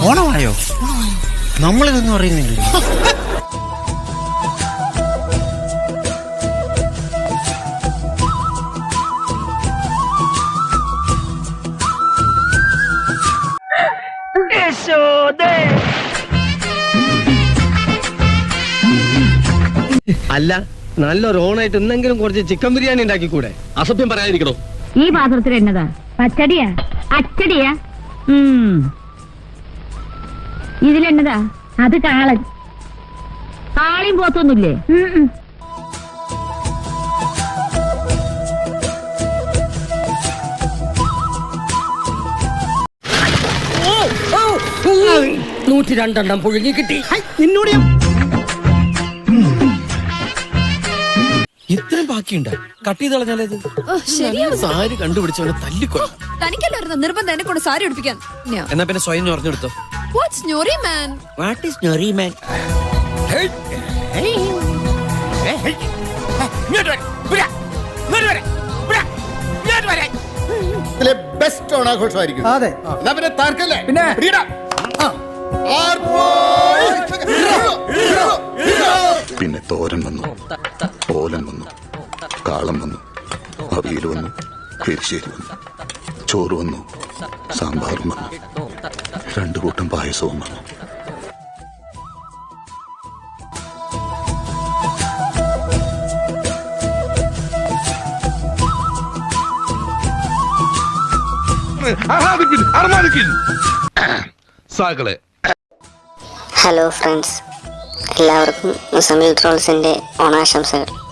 ഓണമായോ? നമ്മളിതൊന്നും അറിയുന്നില്ല. അല്ല നല്ലൊരു ഓണായിട്ട് എന്തെങ്കിലും കുറച്ച് ചിക്കൻ ബിരിയാണി ഉണ്ടാക്കി കൂടെ അസഭ്യം പറയാതിരിക്കണോ? ഈ പാത്രത്തിൽ എന്നതാ പച്ചടിയാ? അച്ചടിയാ? ഉം. ഇതിലെന്നതാ? അത് കാളൻ. കാളിയും പോത്തൊന്നുമില്ലേ. നൂറ്റി രണ്ടെണ്ണം പുഴുങ്ങി കിട്ടി. നിന്നോട് ബാക്കിയുണ്ട്. കട്ട് ചെയ്ത് കളഞ്ഞാലേത് സാരി കണ്ടുപിടിച്ചവനെ തനിക്കല്ലായിരുന്നു? നിർബന്ധം എന്നെ കൊണ്ട് സാരി ഉടുപ്പിക്കാൻ. എന്നാ പിന്നെ സ്വയം വാട്ട്സ് ഞൊറി മാൻ വാട്ട് ഈസ് ഞൊറി മാൻ ബെസ്റ്റ് ഓണാഘോഷമായിരിക്കും. അതെ. എന്നാ പിന്നെ താർക്കല്ലേ? പിന്നെ. പിന്നെ തോരൻ വന്നു. ഓലൻ വന്നു. കാളം വന്നു. അവിയൽ വന്നു. എരിശ്ശേരി വന്നു. ചോറ് വന്നു. സാമ്പാറും വന്നു. രണ്ടു കൂട്ടം പായസവും വന്നു. ഹലോ ഫ്രണ്ട്സ് എല്ലാവർക്കും മുസമിൽ ട്രോൾസിന്റെ ഓണാശംസകൾ.